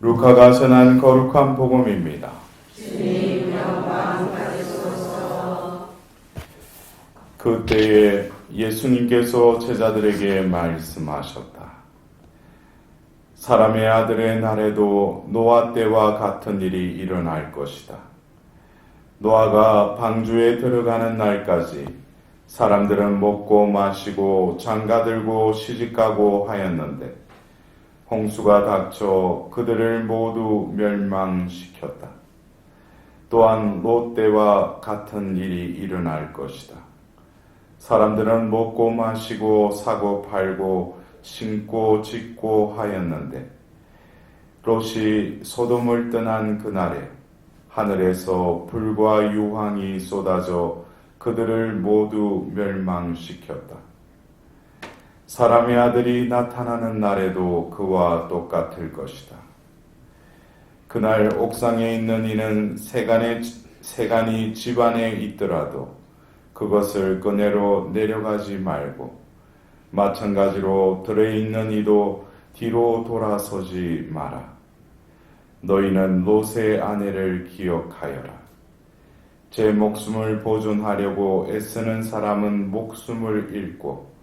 루카가 전한 거룩한 복음입니다. 그때에 예수님께서 제자들에게 말씀하셨다. 사람의 아들의 날에도 노아 때와 같은 일이 일어날 것이다. 노아가 방주에 들어가는 날까지 사람들은 먹고 마시고 장가들고 시집가고 하였는데 홍수가 닥쳐 그들을 모두 멸망시켰다. 또한 롯데와 같은 일이 일어날 것이다. 사람들은 먹고 마시고 사고 팔고 심고 짓고 하였는데 롯이 소돔을 떠난 그날에 하늘에서 불과 유황이 쏟아져 그들을 모두 멸망시켰다. 사람의 아들이 나타나는 날에도 그와 똑같을 것이다. 그날 옥상에 있는 이는 세간의, 세간이 집안에 있더라도 그것을 그네로 내려가지 말고 마찬가지로 들에 있는 이도 뒤로 돌아서지 마라. 너희는 롯의 아내를 기억하여라. 제 목숨을 보존하려고 애쓰는 사람은 목숨을 잃고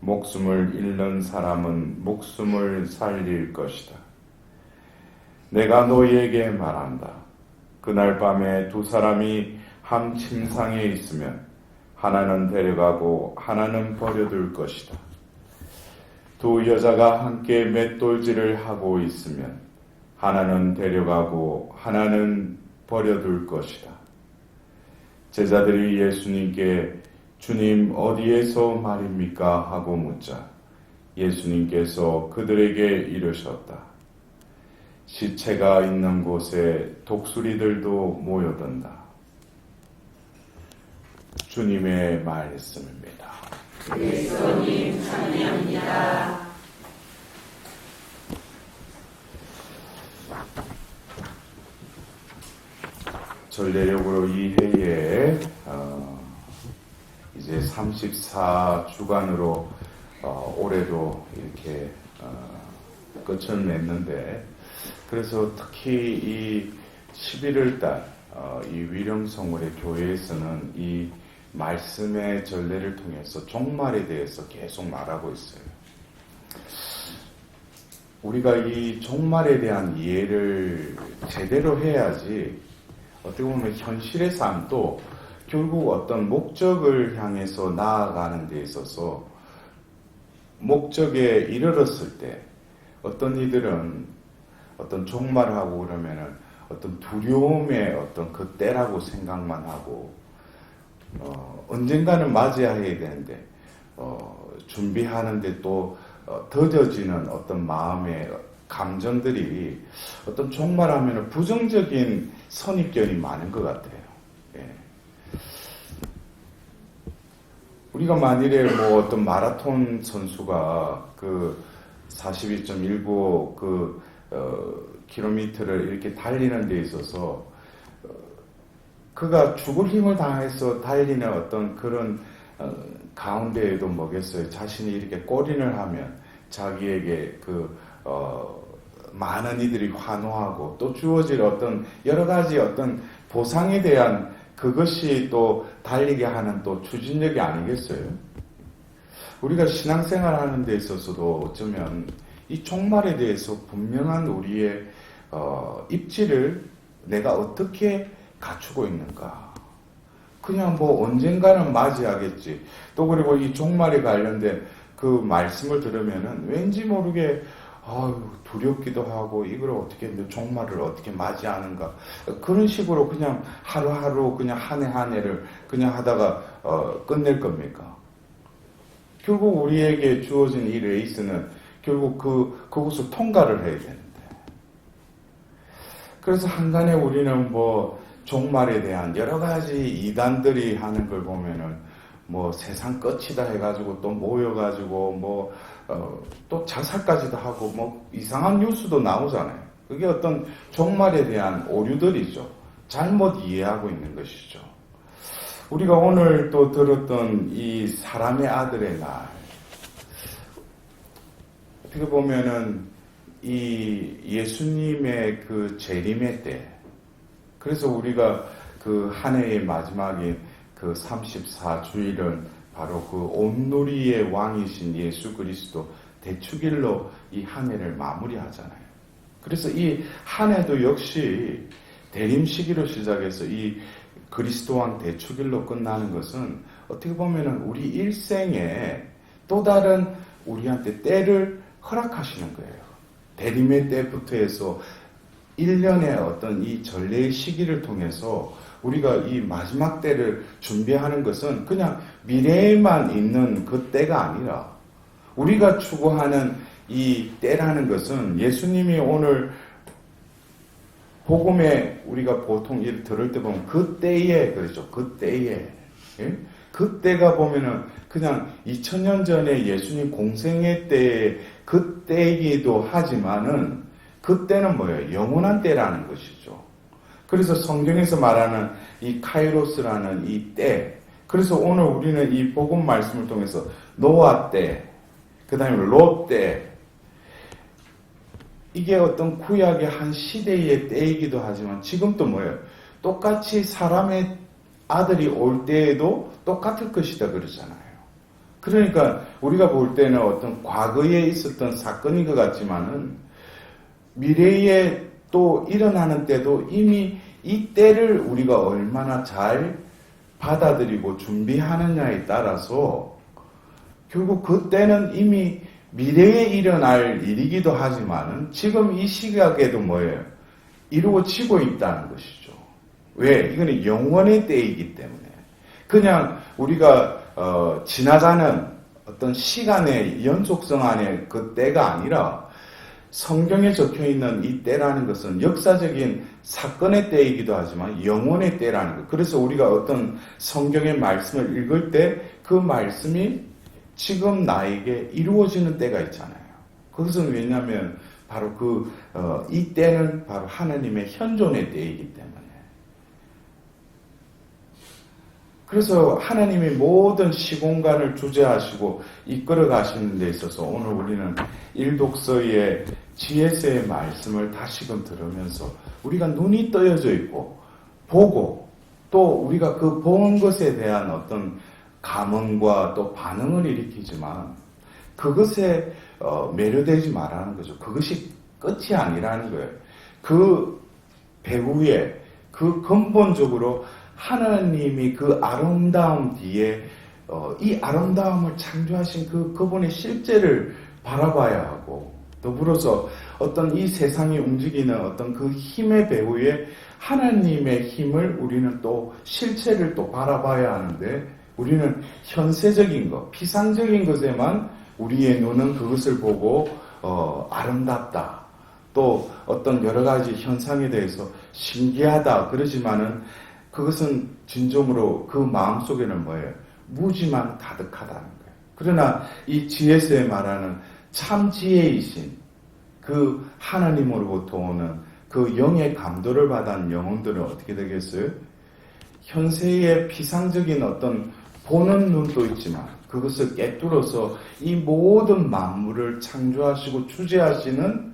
목숨을 잃는 사람은 목숨을 살릴 것이다. 내가 너희에게 말한다. 그날 밤에 두 사람이 한 침상에 있으면 하나는 데려가고 하나는 버려둘 것이다. 두 여자가 함께 맷돌질을 하고 있으면 하나는 데려가고 하나는 버려둘 것이다. 제자들이 예수님께 주님 어디에서 말입니까? 하고 묻자 예수님께서 그들에게 이르셨다. 시체가 있는 곳에 독수리들도 모여든다. 주님의 말씀입니다. 그리스도님 찬양합니다. 전례력으로 이 해에 어, 이제 34주간으로 어, 올해도 이렇게 어, 끝을 냈는데 그래서 특히 이 11월 달, 어, 이 위령성월의 교회에서는 이 말씀의 전례를 통해서 종말에 대해서 계속 말하고 있어요. 우리가 이 종말에 대한 이해를 제대로 해야지 어떻게 보면 현실의 삶도 결국 어떤 목적을 향해서 나아가는 데 있어서 목적에 이르렀을 때 어떤 이들은 어떤 종말을 하고 그러면은 어떤 두려움의 어떤 그 때라고 생각만 하고 어, 언젠가는 맞이해야 되는데 어, 준비하는데 또 어, 더뎌지는 어떤 마음의 감정들이 어떤 종말하면 부정적인 선입견이 많은 것 같아요. 예. 우리가 만일에 뭐 어떤 마라톤 선수가 그 42.19 그 어, 킬로미터를 이렇게 달리는 데 있어서 어, 그가 죽을 힘을 다해서 달리는 어떤 그런 어, 가운데에도 뭐겠어요. 자신이 이렇게 꼬린을 하면 자기에게 그 어, 많은 이들이 환호하고 또 주어질 어떤 여러 가지 어떤 보상에 대한 그것이 또 달리게 하는 또 추진력이 아니겠어요? 우리가 신앙생활 하는 데 있어서도 어쩌면 이 종말에 대해서 분명한 우리의 어, 입지를 내가 어떻게 갖추고 있는가. 그냥 뭐 언젠가는 맞이하겠지. 또 그리고 이 종말에 관련된 그 말씀을 들으면은 왠지 모르게 아유, 두렵기도 하고 이걸 어떻게 종말을 어떻게 맞이하는가 그런 식으로 그냥 하루하루 그냥 한 해 한 해를 그냥 하다가 어, 끝낼 겁니까? 결국 우리에게 주어진 이 레이스는 결국 그 그곳을 통과를 해야 되는데 그래서 한간에 우리는 뭐 종말에 대한 여러 가지 이단들이 하는 걸 보면은 뭐 세상 끝이다 해가지고 또 모여가지고 뭐, 어, 또 자살까지도 하고 뭐 이상한 뉴스도 나오잖아요. 그게 어떤 종말에 대한 오류들이죠. 잘못 이해하고 있는 것이죠. 우리가 오늘 또 들었던 이 사람의 아들의 날. 어떻게 보면은 이 예수님의 그 재림의 때, 그래서 우리가 그 한 해의 마지막인 그 34주일은 바로 그 온누리의 왕이신 예수 그리스도 대축일로 이 한 해를 마무리하잖아요. 그래서 이 한 해도 역시 대림 시기로 시작해서 이 그리스도 왕 대축일로 끝나는 것은 어떻게 보면은 우리 일생에 또 다른 우리한테 때를 허락하시는 거예요. 대림의 때부터 해서 1년의 어떤 이 전례의 시기를 통해서 우리가 이 마지막 때를 준비하는 것은 그냥 미래에만 있는 그 때가 아니라 우리가 추구하는 이 때라는 것은 예수님이 오늘 복음에 우리가 보통 일 들을 때 보면 그 때에 그렇죠. 그 때에 예? 그 때가 보면은 그냥 2000년 전에 예수님 공생의 때에 그 때이기도 하지만은 그 때는 뭐예요? 영원한 때라는 것이죠. 그래서 성경에서 말하는 이 카이로스라는 이 때. 그래서 오늘 우리는 이 복음 말씀을 통해서 노아 때, 그 다음에 롯 때, 이게 어떤 구약의 한 시대의 때이기도 하지만 지금 또 뭐예요? 똑같이 사람의 아들이 올 때에도 똑같을 것이다 그러잖아요. 그러니까 우리가 볼 때는 어떤 과거에 있었던 사건인 것 같지만은 미래에 또 일어나는 때도 이미 이 때를 우리가 얼마나 잘 받아들이고 준비하느냐에 따라서 결국 그 때는 이미 미래에 일어날 일이기도 하지만은 지금 이 시각에도 뭐예요? 이루어지고 있다는 것이죠. 왜? 이거는 영원의 때이기 때문에. 그냥 우리가 어, 지나가는 어떤 시간의 연속성 안에 그 때가 아니라 성경에 적혀 있는 이 때라는 것은 역사적인 사건의 때이기도 하지만 영원의 때라는 것. 그래서 우리가 어떤 성경의 말씀을 읽을 때 그 말씀이 지금 나에게 이루어지는 때가 있잖아요. 그것은 왜냐하면 바로 그, 어, 이 때는 바로 하나님의 현존의 때이기 때문에. 그래서 하나님이 모든 시공간을 주재하시고 이끌어 가시는 데 있어서 오늘 우리는 일독서의 지혜세의 말씀을 다시금 들으면서 우리가 눈이 떠여져 있고 보고 또 우리가 그 본 것에 대한 어떤 감흥과 또 반응을 일으키지만 그것에 어, 매료되지 말라는 거죠. 그것이 끝이 아니라는 거예요. 그 배후에 그 근본적으로 하나님이 그 아름다움 뒤에 어, 이 아름다움을 창조하신 그 그분의 실제를 바라봐야 하고 더불어서 어떤 이 세상이 움직이는 어떤 그 힘의 배후에 하나님의 힘을 우리는 또 실체를 또 바라봐야 하는데 우리는 현세적인 것, 피상적인 것에만 우리의 눈은 그것을 보고 어, 아름답다. 또 어떤 여러 가지 현상에 대해서 신기하다 그러지만은 그것은 진정으로 그 마음 속에는 뭐예요? 무지만 가득하다는 거예요. 그러나 이 지혜서에 말하는 참 지혜이신 그 하나님으로부터 오는 그 영의 감도를 받은 영혼들은 어떻게 되겠어요? 현세의 피상적인 어떤 보는 눈도 있지만 그것을 깨뚫어서 이 모든 만물을 창조하시고 주재하시는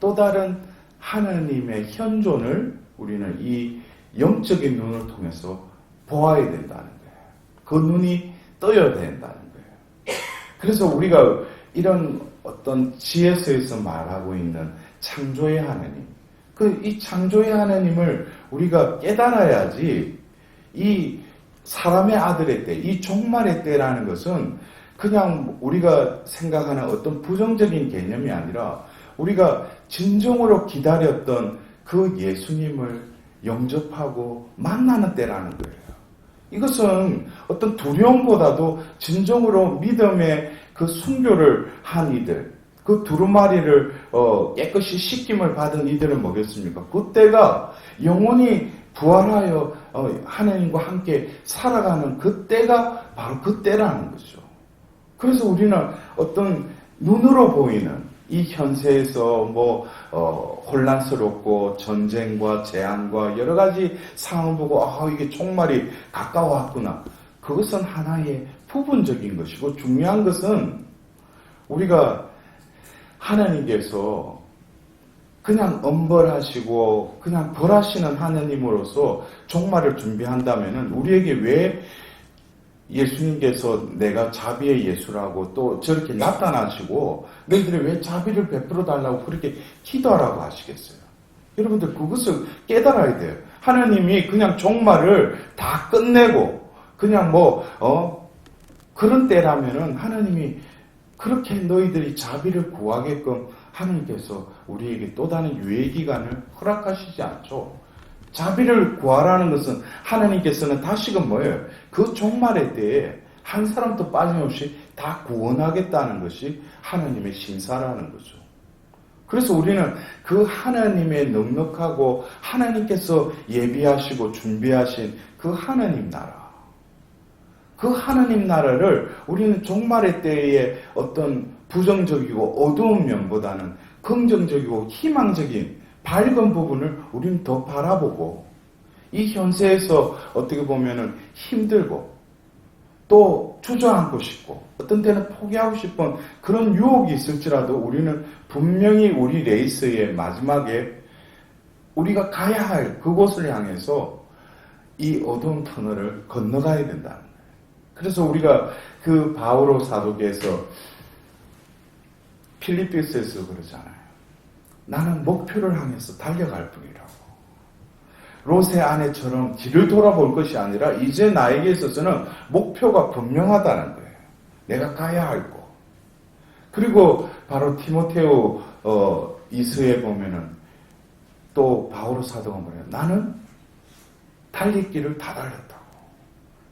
또 다른 하나님의 현존을 우리는 이 영적인 눈을 통해서 보아야 된다는 거예요. 그 눈이 떠야 된다는 거예요. 그래서 우리가 이런 어떤 지혜서에서 말하고 있는 창조의 하나님, 그 이 창조의 하나님을 우리가 깨달아야지 이 사람의 아들의 때, 이 종말의 때라는 것은 그냥 우리가 생각하는 어떤 부정적인 개념이 아니라 우리가 진정으로 기다렸던 그 예수님을 영접하고 만나는 때라는 거예요. 이것은 어떤 두려움보다도 진정으로 믿음의 그 순교를 한 이들, 그 두루마리를 어, 깨끗이 씻김을 받은 이들은 뭐겠습니까? 그때가 영원히 부활하여 어, 하나님과 함께 살아가는 그때가 바로 그때라는 거죠. 그래서 우리는 어떤 눈으로 보이는 이 현세에서 뭐 어, 혼란스럽고 전쟁과 재앙과 여러 가지 상황을 보고 아 이게 종말이 가까워 왔구나. 그것은 하나의 부분적인 것이고 중요한 것은 우리가 하나님께서 그냥 엄벌하시고 그냥 벌하시는 하느님으로서 종말을 준비한다면은 우리에게 왜 예수님께서 내가 자비의 예수라고 또 저렇게 나타나시고 너희들이 왜 자비를 베풀어 달라고 그렇게 기도하라고 하시겠어요? 여러분들 그것을 깨달아야 돼요. 하나님이 그냥 종말을 다 끝내고 그냥 뭐 어 그런 때라면은 하나님이 그렇게 너희들이 자비를 구하게끔 하나님께서 우리에게 또 다른 유예 기간을 허락하시지 않죠. 자비를 구하라는 것은 하나님께서는 다시금 뭐예요? 그 종말의 때에 한 사람도 빠짐없이 다 구원하겠다는 것이 하나님의 신사라는 거죠. 그래서 우리는 그 하나님의 넉넉하고 하나님께서 예비하시고 준비하신 그 하나님 나라. 그 하나님 나라를 우리는 종말의 때에 어떤 부정적이고 어두운 면보다는 긍정적이고 희망적인 밝은 부분을 우리는 더 바라보고 이 현세에서 어떻게 보면은 힘들고 또 주저앉고 싶고 어떤 때는 포기하고 싶은 그런 유혹이 있을지라도 우리는 분명히 우리 레이스의 마지막에 우리가 가야 할 그곳을 향해서 이 어두운 터널을 건너가야 거예요. 그래서 우리가 그 바오로 사도계에서 필리피스에서 그러잖아요. 나는 목표를 향해서 달려갈 뿐이라고. 롯의 아내처럼 뒤를 돌아볼 것이 아니라 이제 나에게 있어서는 목표가 분명하다는 거예요. 내가 가야 할 곳. 그리고 바로 티모테오 어, 이서에 보면은 또 바오로 사도가 뭐래요? 나는 길을 다 달렸다고.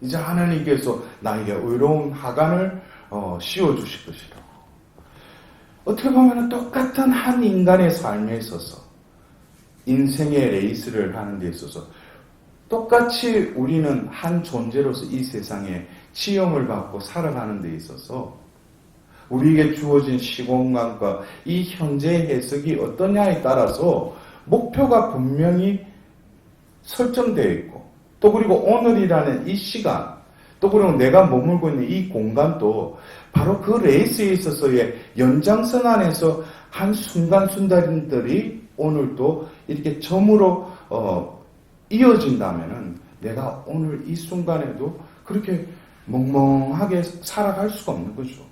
이제 하나님께서 나에게 의로운 하간을 어, 씌워주실 것이라고. 어떻게 보면 똑같은 한 인간의 삶에 있어서 인생의 레이스를 하는 데 있어서 똑같이 우리는 한 존재로서 이 세상에 치험을 받고 살아가는 데 있어서 우리에게 주어진 시공간과 이 현재의 해석이 어떠냐에 따라서 목표가 분명히 설정되어 있고 또 그리고 오늘이라는 이 시간 또 그리고 내가 머물고 있는 이 공간도 바로 그 레이스에 있어서의 연장선 안에서 한 순간 순간들이 오늘도 이렇게 점으로 어, 이어진다면은 내가 오늘 이 순간에도 그렇게 멍멍하게 살아갈 수가 없는 거죠.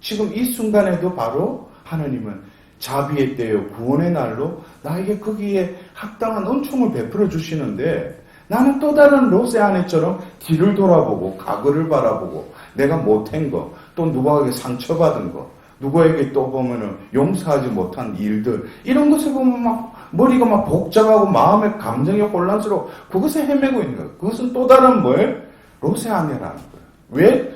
지금 이 순간에도 바로 하나님은 자비의 때요 구원의 날로 나에게 거기에 합당한 은총을 베풀어 주시는데 나는 또 다른 롯의 아내처럼 뒤를 돌아보고 과거를 바라보고 내가 못한 거, 또 누구에게 상처받은 거, 누구에게 또 보면은 용서하지 못한 일들 이런 것을 보면 막 머리가 막 복잡하고 마음의 감정이 혼란스러워 그것에 헤매고 있는 거예요. 그것은 또 다른 뭐예요? 롯의 아내라는 거예요. 왜?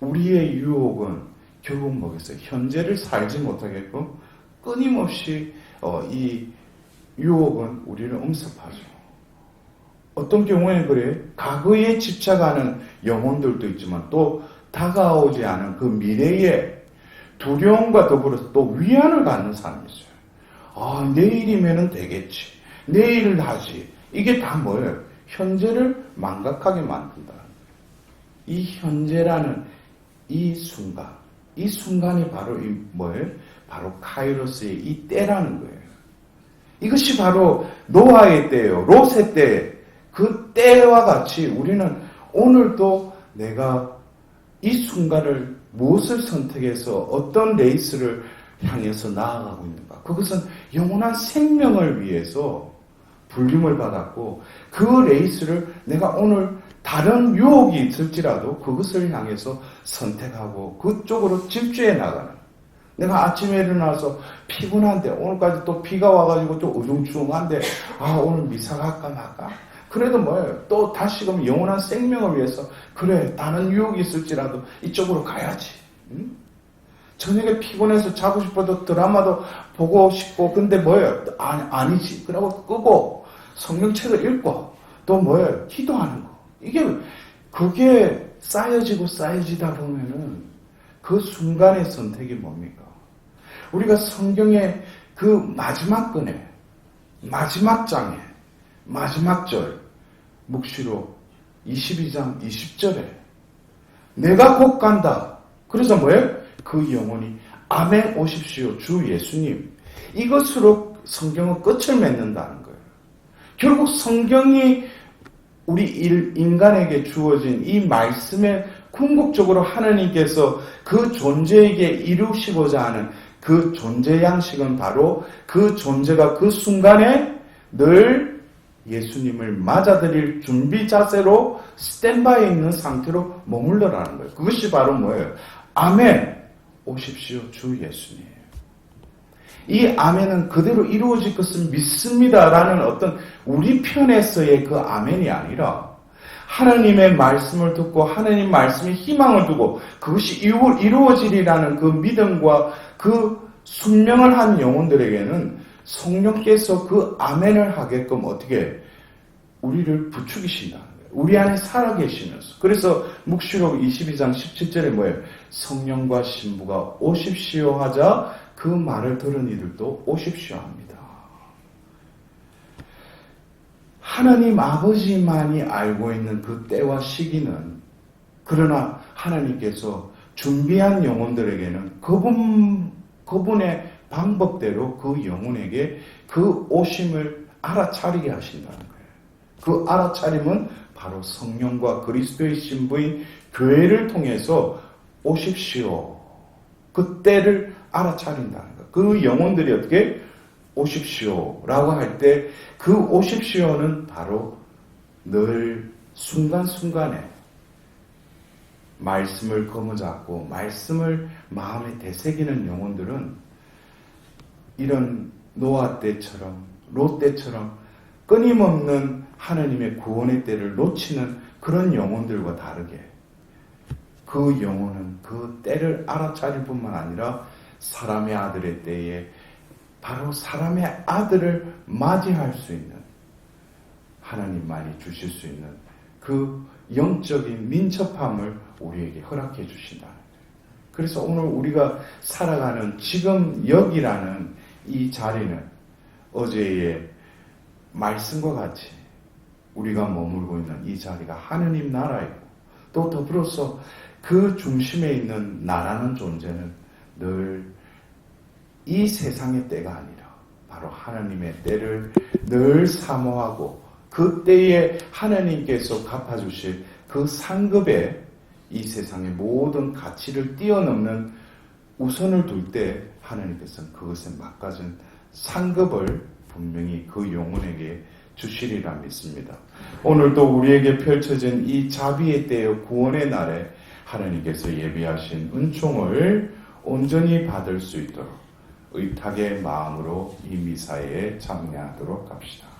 우리의 유혹은 결국 뭐겠어요? 현재를 살지 못하게끔 끊임없이 어, 이 유혹은 우리를 엄습하죠. 어떤 경우에는 그래 과거에 집착하는 영혼들도 있지만 또 다가오지 않은 그 미래의 두려움과 더불어서 또 위안을 갖는 사람이 있어요. 아, 내일이면은 되겠지. 내일을 하지. 이게 다 뭐예요? 현재를 망각하게 만든다. 이 현재라는 이 순간, 이 순간이 바로 이 뭐예요? 바로 카이로스의 이 때라는 거예요. 이것이 바로 노아의 때예요. 롯의 때. 그 때와 같이 우리는 오늘도 내가 이 순간을 무엇을 선택해서 어떤 레이스를 향해서 나아가고 있는가. 그것은 영원한 생명을 위해서 불림을 받았고 그 레이스를 내가 오늘 다른 유혹이 있을지라도 그것을 향해서 선택하고 그쪽으로 질주해 나가는. 내가 아침에 일어나서 피곤한데 오늘까지 또 비가 와가지고 좀 우중충한데 아 오늘 미사 갈까 말까 그래도 뭐예요 또 다시금 영원한 생명을 위해서 그래 다른 유혹이 있을지라도 이쪽으로 가야지 응? 저녁에 피곤해서 자고 싶어도 드라마도 보고 싶고 근데 뭐예요 아니, 아니지 그러고 끄고 성경책을 읽고 또 뭐예요 기도하는 거 이게 그게 쌓여지고 쌓여지다 보면은 그 순간의 선택이 뭡니까? 우리가 성경의 그 마지막 건에, 마지막 장에, 마지막 절, 묵시록 22장 20절에 내가 곧 간다. 그래서 뭐예요? 그 영혼이 아멘 오십시오 주 예수님. 이것으로 성경은 끝을 맺는다는 거예요. 결국 성경이 우리 일- 인간에게 주어진 이 말씀에 궁극적으로 하나님께서 그 존재에게 이루시고자 하는 그 존재 양식은 바로 그 존재가 그 순간에 늘 예수님을 맞아들일 준비 자세로 스탠바이에 있는 상태로 머물러라는 거예요. 그것이 바로 뭐예요? 아멘 오십시오 주 예수님. 이 아멘은 그대로 이루어질 것을 믿습니다라는 어떤 우리 편에서의 그 아멘이 아니라 하나님의 말씀을 듣고 하나님 말씀에 희망을 두고 그것이 이루- 이루어지리라는 그 믿음과 그 순명을 한 영혼들에게는 성령께서 그 아멘을 하게끔 어떻게 우리를 부추기신다는 거예요. 우리 안에 살아계시면서. 그래서 묵시록 22장 17절에 뭐예요? 성령과 신부가 오십시오 하자 그 말을 들은 이들도 오십시오 합니다. 하나님 아버지만이 알고 있는 그 때와 시기는 그러나 하나님께서 준비한 영혼들에게는 그분, 그분의 방법대로 그 영혼에게 그 오심을 알아차리게 하신다는 거예요. 그 알아차림은 바로 성령과 그리스도의 신부인 교회를 통해서 오십시오. 그 때를 알아차린다는 거예요. 그 영혼들이 어떻게 오십시오라고 할 때 그 오십시오는 바로 늘 순간순간에 말씀을 거머잡고 말씀을 마음에 되새기는 영혼들은 이런 노아 때처럼 롯 때처럼 끊임없는 하나님의 구원의 때를 놓치는 그런 영혼들과 다르게 그 영혼은 그 때를 알아차릴 뿐만 아니라 사람의 아들의 때에 바로 사람의 아들을 맞이할 수 있는 하나님만이 주실 수 있는 그 영적인 민첩함을 우리에게 허락해 거예요. 그래서 오늘 우리가 살아가는 지금 여기라는 이 자리는 어제의 말씀과 같이 우리가 머물고 있는 이 자리가 하느님 나라이고 또 더불어서 그 중심에 있는 나라는 존재는 늘 이 세상의 때가 아니라 바로 하나님의 때를 늘 사모하고 그 때에 하나님께서 갚아주실 그 상급에 이 세상의 모든 가치를 뛰어넘는 우선을 둘 때 하나님께서는 그것에 막가진 상급을 분명히 그 영혼에게 주시리라 믿습니다. 오늘도 우리에게 펼쳐진 이 자비의 때의 구원의 날에 하나님께서 예비하신 은총을 온전히 받을 수 있도록 의탁의 마음으로 이 미사에 참여하도록 합시다.